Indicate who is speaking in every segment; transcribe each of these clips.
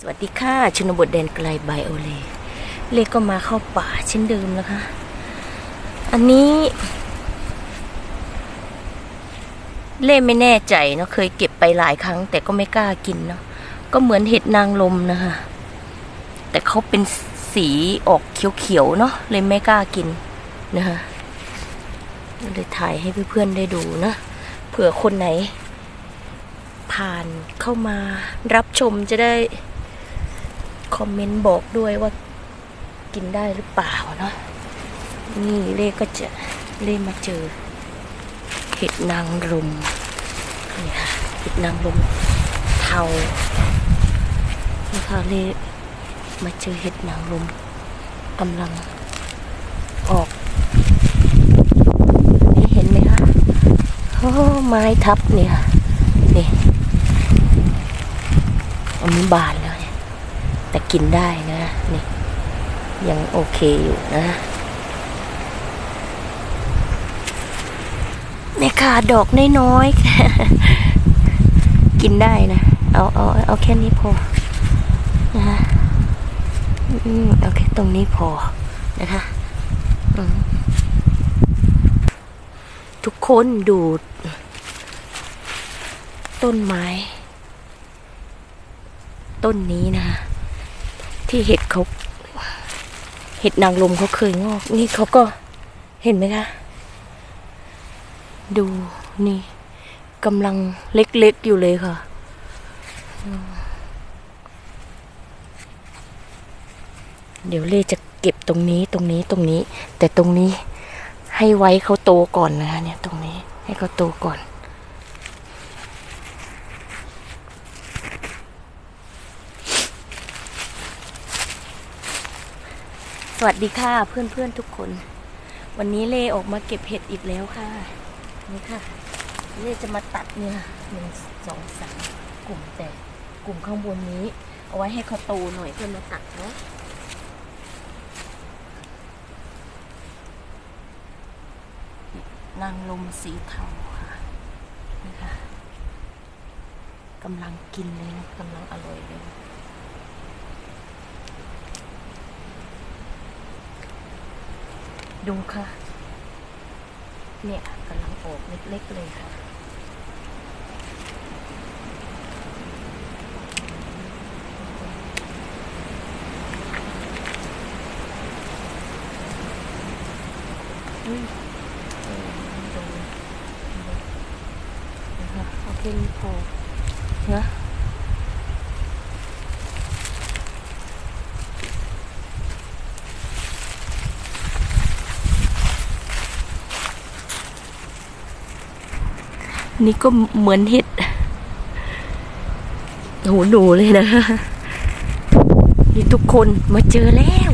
Speaker 1: สวัสดีค่ะชนบทแดนไกลบายโอเลเลก็มาเข้าป่าเช่นเดิมนะคะ อันนี้เล่ไม่แน่ใจเนาะเคยเก็บไปหลายครั้ง แต่ก็ไม่กล้ากินเนาะก็เหมือนเห็ดนางลมนะคะ แต่เขาเป็นสีออกเขียวๆเนาะเลยไม่กล้ากินนะคะเลยถ่ายให้เพื่อนๆได้ดูนะเผื่อคนไหนผ่านเข้ามารับชมจะได้ คอมเมนต์บอกด้วยว่ากินได้หรือเปล่าเนาะนี่เล่ก็จะเล่มาเจอ เห็ดนางรมนี่ค่ะเห็ดนางรมเทานี่ค่ะเล่มาเจอเห็ดนางรมกำลังออกนี่เห็นไหมคะโอ้ไม้ทับเนี่ยนี่อันนี้บาน แต่กินได้นะนี่ยังโอเคอยู่นะเนี่ค่ะดอกน้อยๆกินได้นะ เอาเอาเอาแค่นี้พอนะคะอืมเอาแค่ตรงนี้พอนะคะทุกคนดูต้นไม้ ต้นนี้นะคะ ที่เห็ดเขาเห็ดนางลมเขาเคยงอก นี่เขาก็เห็นไหมคะ ดูนี่กำลังเล็กๆอยู่เลยค่ะ เดี๋ยวเล่จะเก็บตรงนี้ตรงนี้ตรงนี้ แต่ตรงนี้ให้ไว้เขาโตก่อนนะคะเนี่ยตรงนี้ให้เขาโตก่อน สวัสดีค่ะเพื่อนๆทุกคน วันนี้เล่ออกมาเก็บเห็ดอีกแล้วค่ะ นี่ค่ะ เล่จะมาตัดเนี่ยหนึ่งสองสามกลุ่มแต่กลุ่มข้างบนนี้ เอาไว้ให้เขาโตหน่อยเพื่อนมาตัดเนาะนางลมสีเทาค่ะนี่ค่ะกำลังกินเลยกำลังอร่อยเลย ดูค่ะ เนี่ยกำลังออกเล็กๆเลยค่ะ อุ้ยเออดูนะคะเอาแค่นี้พอนะ นี่ก็เหมือนเห็ดหูหนูเลยนะ นี่ทุกคนมาเจอแล้ว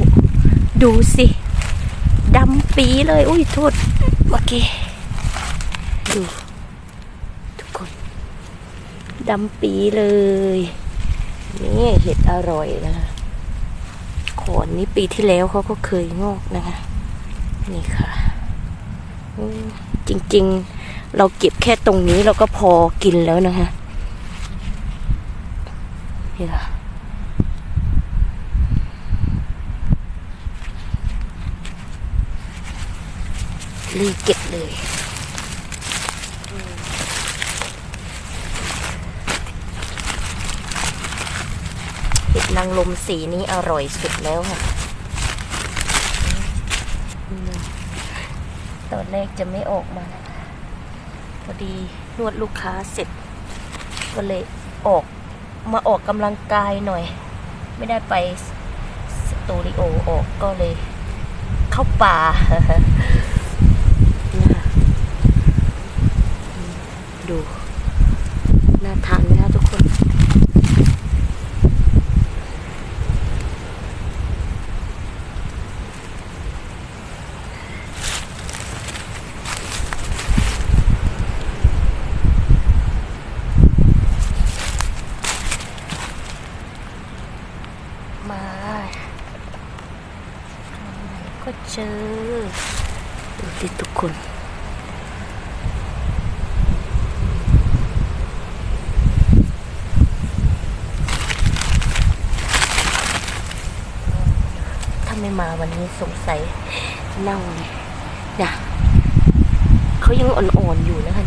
Speaker 1: ดูสิดำปีเลย อุ้ยโทษเมื่อกี้ดู ทุกคนดำปีเลย นี่เห็ดอร่อยนะคะขอนนี้ปีที่แล้วเขาก็เคยงอกนะคะ นี่ค่ะจริง ๆ เราเก็บแค่ตรงนี้เราก็พอกินแล้วนะคะนี่ค่ะรีเก็บเลยเห็ดนางลมสีนี้อร่อยสุดแล้วค่ะ ตอนแรกจะไม่ออกมา พอดีนวดลูกค้าเสร็จ ก็เลยออกมาออกกำลังกายหน่อย ไม่ได้ไปสตูดิโอออกก็เลยเข้าป่านะคะดูน่าทานนะ เจอดูสิทุกคนไม่มาวันนี้สงสัยเน่าเลยนะเขายังอ่อนๆอยู่นะคะ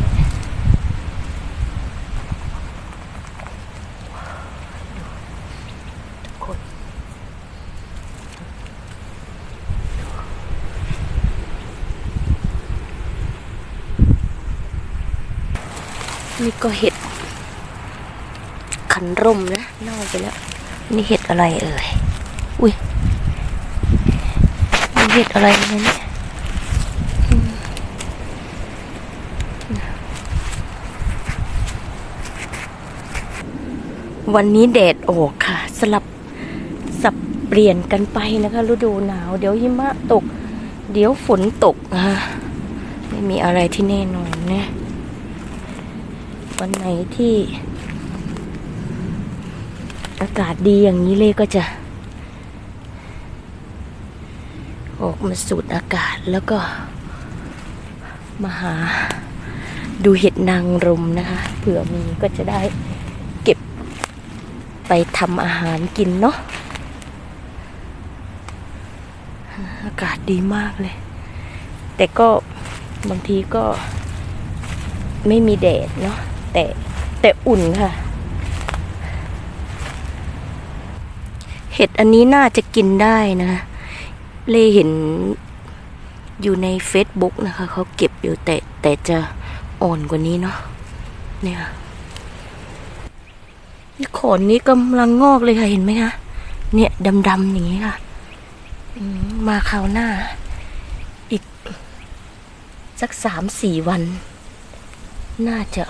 Speaker 1: นี่ก็เห็ด ขันร่มนะเน่าไปแล้ว นี่เห็ดอะไรเอ่ย อุ้ยนี่เห็ดอะไรนะเนี่ยวันนี้แดดออกค่ะ สลับสับเปลี่ยนกันไปนะคะฤดูหนาว เดี๋ยวหิมะตก เดี๋ยวฝนตกนะคะไม่มีอะไรที่แน่นอนเนะ วันไหนที่ อากาศดีอย่างนี้เลยก็จะ ออกมาสูดอากาศแล้วก็ มาหาดูเห็ดนางรมนะคะ เผื่อมีก็จะได้เก็บไปทำอาหารกินเนาะอากาศดีมากเลย แต่ก็บางทีก็ไม่มีแดดเนาะ แต่แต่อุ่นค่ะ เห็ดอันนี้น่าจะกินได้นะ เลเห็นอยู่ใน Facebook นะคะ เขาเก็บอยู่แต่แต่จะอ่อนกว่านี้เนาะเนี่ยนี่ขอนนี้กำลังงอกเลยค่ะเห็นไหมคะเนี่ยดำๆอย่างนี้ค่ะมาคราวหน้า อีก สักสามสี่วัน น่าจะ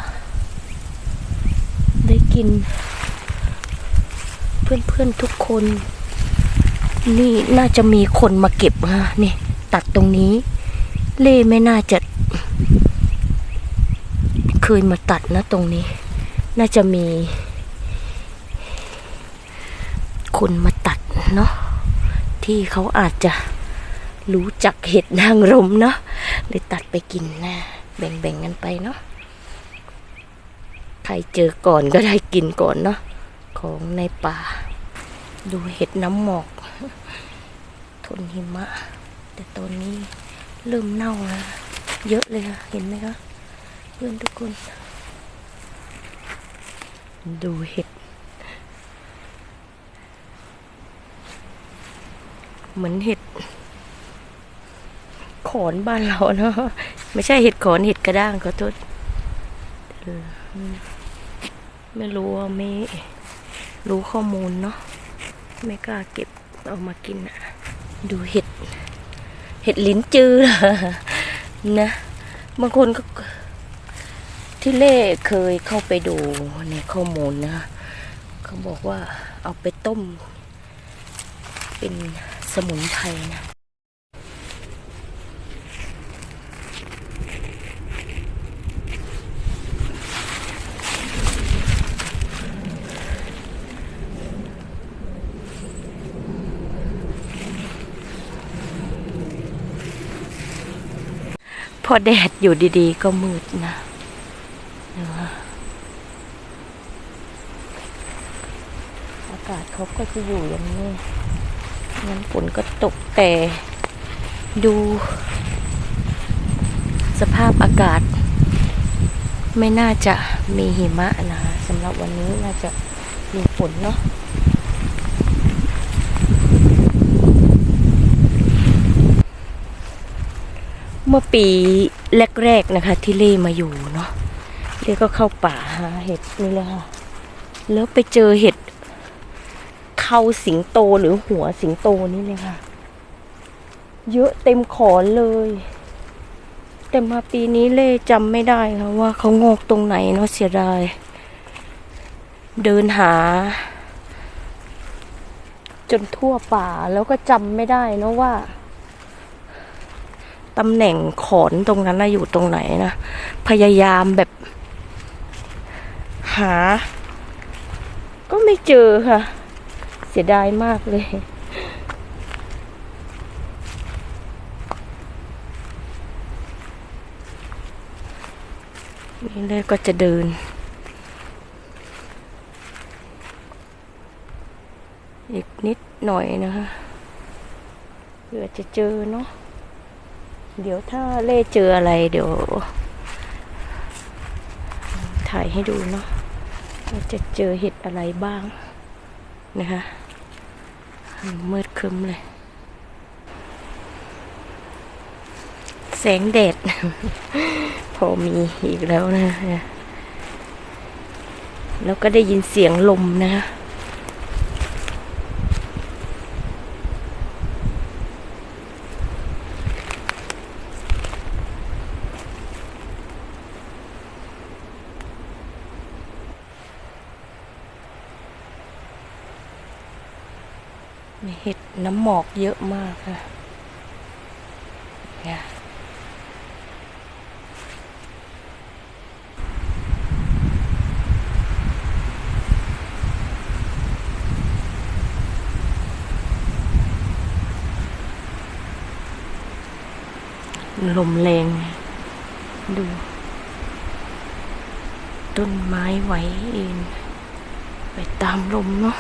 Speaker 1: กิน เพื่อนๆทุกคน นี่น่าจะมีคนมาเก็บฮะนี่ตัดตรงนี้ เล่ไม่น่าจะ เคยมาตัดนะตรงนี้ น่าจะมี คนมาตัดเนาะที่เขาอาจจะรู้จักเห็ดนางรมเนาะเลยตัดไปกินนะแบ่งๆกันไปเนาะ ใครเจอก่อนก็ได้กินก่อนเนาะของในป่า ดูเห็ดน้ำหมอก ทนหิมะ แต่ตอนนี้เริ่มเน่าแล้วเยอะเลยค่ะเห็นไหมคะเพื่อนทุกคน ดูเห็ด เหมือนเห็ด ขอนบ้านเราเนาะไม่ใช่เห็ดขอนเห็ดกระด้างขอโทษเออ ไม่รู้ว่าไม่รู้ข้อมูลเนาะไม่กล้าเก็บเอามากินอะดูเห็ด เห็ดลิ้นจือนะบางคนก็ที่เล่เคยเข้าไปดูในข้อมูลนะเขาบอกว่าเอาไปต้ม เป็นสมุนไพรนะ พอแดดอยู่ดีๆ ก็มืดนะอากาศเขาก็จะอยู่อย่างนี้งั้นฝนก็ตกแต่ดู สภาพอากาศ ไม่น่าจะมีหิมะนะสำหรับวันนี้น่าจะมีฝนเนาะ เมื่อปีแรกๆนะคะ ที่เล่มาอยู่เนาะเล่ก็เข้าป่าหาเห็ดนี่เลยค่ะ แล้วไปเจอเห็ดเขาสิงโตหรือหัวสิงโตนี่เลยค่ะ เยอะเต็มขอนเลย แต่มาปีนี้เล่จำไม่ได้ค่ะว่าเขางอกตรงไหนเนาะเสียดาย เดินหา จนทั่วป่าแล้วก็จำไม่ได้เนาะว่า ตำแหน่งขอนตรงนั้นนะอยู่ตรงไหนนะ พยายามแบบ หา ก็ไม่เจอค่ะ เสียดายมากเลยนี่เลยก็จะเดิน อีกนิดหน่อยนะคะเผื่อจะเจอเนาะ เดี๋ยวถ้าเล่เจออะไรเดี๋ยว ถ่ายให้ดูเนาะว่าจะเจอเห็ดอะไรบ้างนะคะมืดคึมเลย แสงแดดพอมีอีกแล้วนะ แล้วก็ได้ยินเสียงลมนะมี เห็ดน้ำหมอกเยอะมากค่ะเนี่ยลมแรง ดู ต้นไม้ไหวเองไปตามลมเนาะ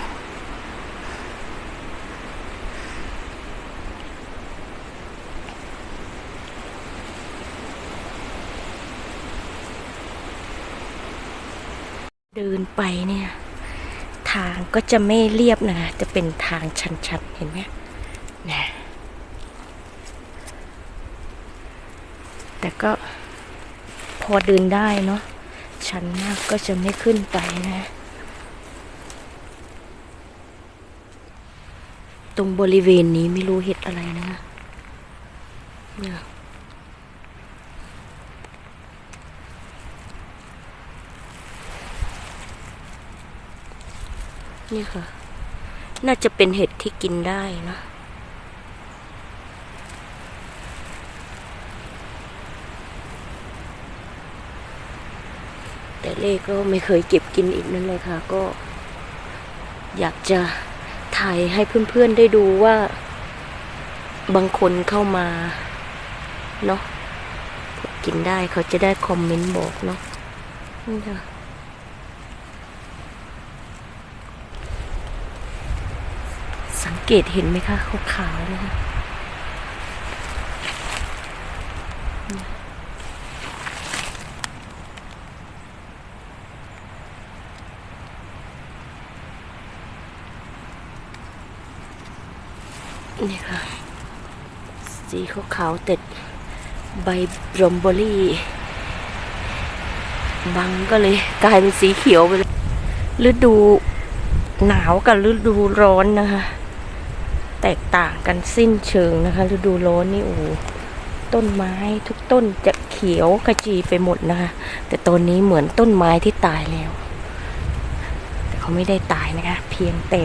Speaker 1: เดินไปเนี่ย ทางก็จะไม่เรียบนะ จะเป็นทางชันๆ เห็นไหมนะแต่ก็พอเดินได้เนาะชันมากก็จะไม่ขึ้นไปนะ ตรงบริเวณนี้ไม่รู้เห็ดอะไรนะเนี่ย นี่ค่ะ น่าจะเป็นเห็ดที่กินได้นะแต่เลขก็ไม่เคยเก็บกินอีกนั่นเลยค่ะ ก็ อยากจะถ่ายให้เพื่อนๆได้ดูว่า บางคนเข้ามา เนาะกินได้เขาจะได้คอมเมนต์บอกเนาะนี่ค่ะ สัง เกตเห็นไหมคะขาวๆนะคะนี่ค่ะ สีขาวๆแต่ใบบรอมเบอรี่ บังก็เลยกลายเป็นสีเขียวไปเลยฤดูหนาวกับฤดูร้อนนะคะ แตกต่างกันสิ้นเชิงนะคะฤดูร้อนนี่โอ้ต้นไม้ทุกต้นจะเขียวขจีไปหมดนะคะ แต่ตอนนี้เหมือนต้นไม้ที่ตายแล้ว แต่เขาไม่ได้ตายนะคะ เพียงแต่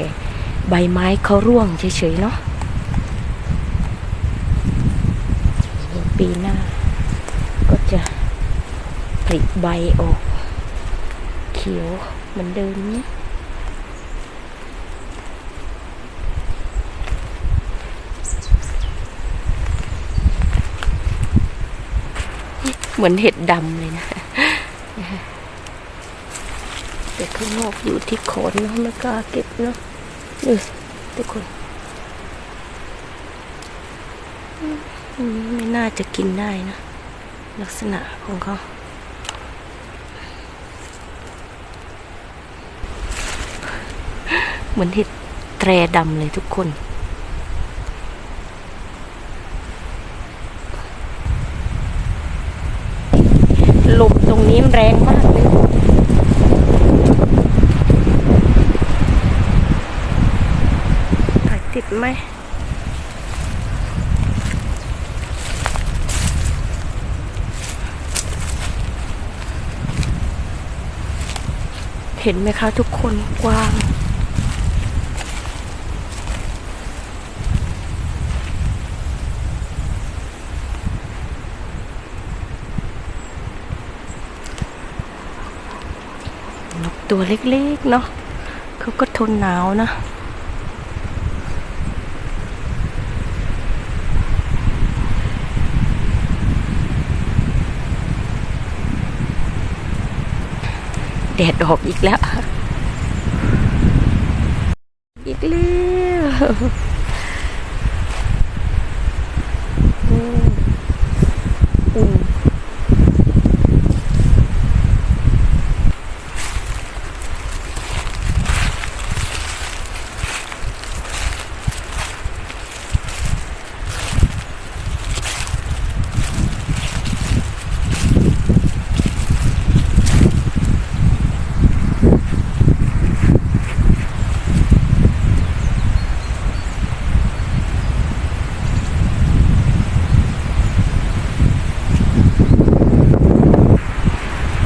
Speaker 1: ใบไม้เขาร่วงเฉยๆเนาะปีหน้า ก็จะผลิใบออก เขียวเหมือนเดิมนี้ เหมือนเห็ดดำเลยนะแต่ข้างนอกอยู่ที่โคนเนาะไม่กล้าเก็บเนาะนี่ทุกคนไม่น่าจะกินได้นะ ลักษณะของเขาเหมือนเห็ดแตรดำเลยทุกคน ลมตรง นี้มันแรงมากเลยถ่ายติดไหมเห็นไหมคะทุกคนกว้าง นก ตัวเล็กๆเนาะเขาก็ทนหนาวนะแดดออกอีกแล้ว อีกแล้ว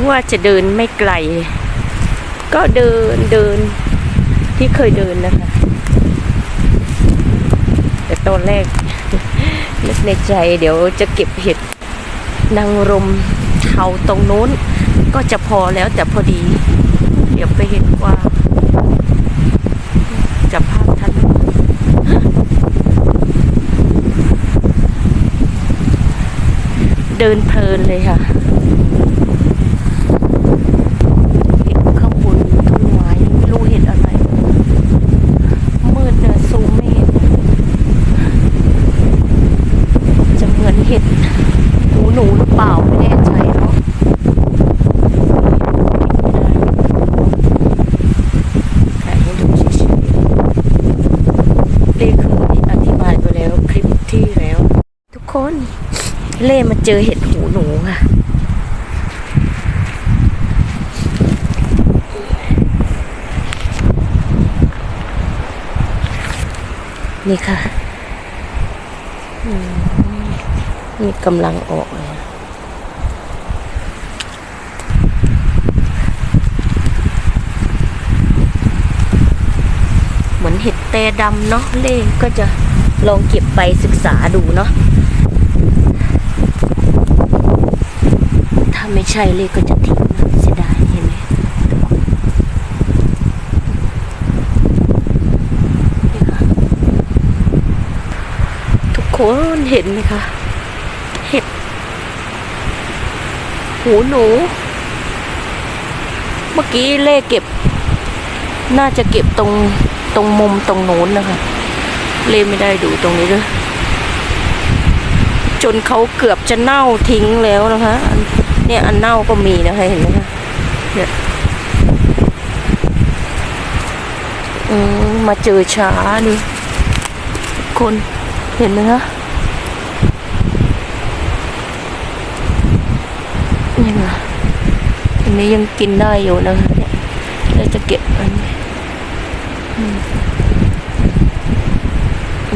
Speaker 1: ว่าจะเดินไม่ไกล ก็เดินเดินที่เคยเดินนะคะ แต่ตอนแรกนึกในใจเดี๋ยวจะเก็บเห็ดนางรมเทาตรงนู้น ก็จะพอแล้วแต่พอดี เดี๋ยวไปเห็นกว่าจับภาพทันเดินเพลินเลยค่ะ เห็นข้างบนต้นไม้ไม่รู้เห็นอะไร มืดเนี่ยซูมไม่เห็น จะเหมือนเห็ดหูหนูหรือเปล่าไม่แน่ใจเนาะถ่ายให้ดูเฉยๆเล่เคยอธิบายไปแล้วคลิปที่แล้ว ทุก คนเล่มาเจอเห็ดหูหนูค่ะนี่ค่ะนี่กำลังออกเลยเหมือนเห็ดแต่ดำเนาะเล่ก็จะลองเก็บไปศึกษาดูเนาะาไม่ใช่เล่ก็จะทิ้งนะเสียดายเห็นไหมนี่ค่ะทุกคนเห็นไหมคะ เห็ด หูหนู เมื่อกี้เล่เก็บ น่าจะเก็บตรงตรงมุมตรงโน้นนะคะ เล่ไม่ได้ดูตรงนี้เลยจนเขาเกือบจะเน่าทิ้งแล้วนะคะ เนี่ยอันเน่าก็มีนะคะเห็นไหมคะเนี่ยอืมมาเจอช้าดิคนเห็นไหมคะนี่ไงอันนี้ยังกินได้อยู่นะคะเนี่ยเราจะเก็บอันนี้อืม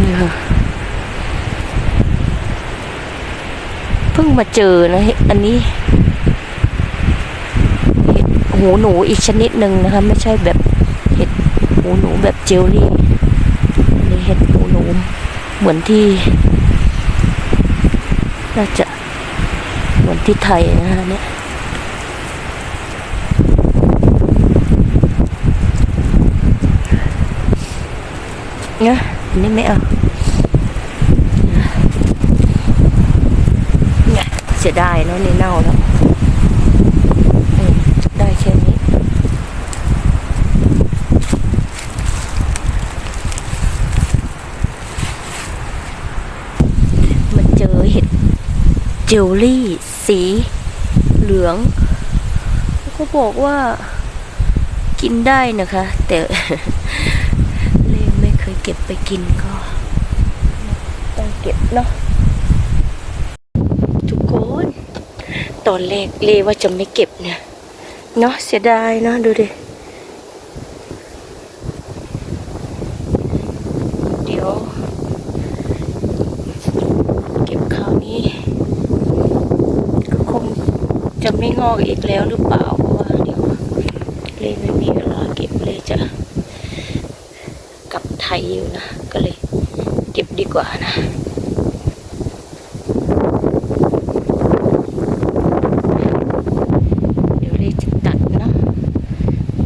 Speaker 1: นี่ค่ะ เพิ่งมาเจอนะอันนี้เห็ดหูหนูอีกชนิดหนึ่งนะคะ ไม่ใช่แบบเห็ดหูหนูแบบเจลลี่อันนี้เห็ดหูหนูเหมือนที่น่าจะเหมือนที่ไทยนะคะเนี่ยเนี่ยอันนี้ไม่เอา เสียดายเนาะนี่เน่าแล้วได้แค่นี้ มันเจอเห็ดเจลลี่สีเหลืองเขาบอกว่ากินได้นะคะ แต่เล่ไม่เคยเก็บไปกินก็ ต้องเก็บเนาะ ทุกคน ตอนแรกเลว่าจะไม่เก็บเนี่ยเนาะเสียดายเนาะดูดิเดี๋ยว เก็บคราวนี้ก็คงจะไม่งอกอีกแล้วหรือเปล่าเพราะว่าเดี๋ยวเลไม่มีเวลาเก็บเลยจะกลับไทยอยู่นะ ก็เลยเก็บดีกว่านะ เดี๋ยวเลยจะตัดเนาะ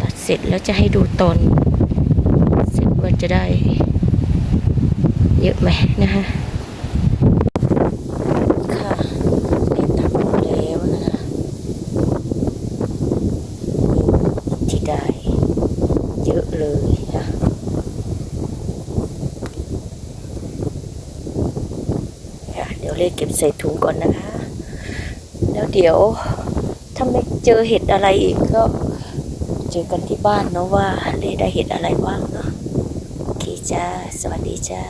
Speaker 1: ตัดเสร็จ แล้วจะให้ดูตอนเสร็จว่าจะได้เยอะไหมนะคะค่ะนี่ตัดหมดแล้วนะที่ได้เยอะเลยค่ะเดี๋ยวเลยเก็บใส่ถุงก่อนนะคะ แล้วเดี๋ยวถ้าไม่เจอเห็ดอะไรอีกก็ เจอกันที่บ้านเนาะว่าเล่ได้เห็ดอะไรบ้างเนาะโอเคจ้า สวัสดีจ้า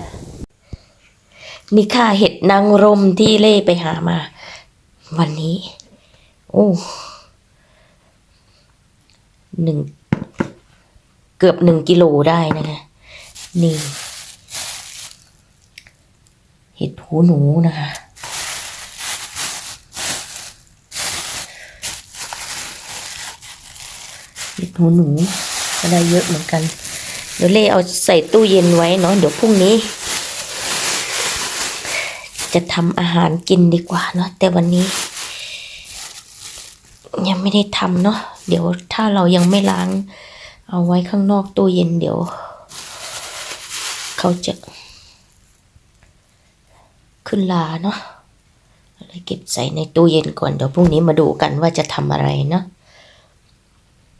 Speaker 1: นี่ค่ะเห็ดนางรมที่เล่ไปหามา วันนี้ โอ้หนึ่ง เกือบหนึ่งกิโลได้นะคะนี่ เห็ดหูหนูนะคะ หนูหนูก็ได้เยอะเหมือนกัน เดี๋ยวเล่เอาใส่ตู้เย็นไว้เนาะเดี๋ยวพรุ่งนี้ จะทำอาหารกินดีกว่าเนาะแต่วันนี้ ยังไม่ได้ทำเนาะเดี๋ยวถ้าเรายังไม่ล้าง เอาไว้ข้างนอกตู้เย็นเดี๋ยว เขาจะ ขึ้นลาเนาะเลยเก็บใส่ในตู้เย็นก่อนเดี๋ยวพรุ่งนี้มาดูกันว่าจะทำอะไรเนาะ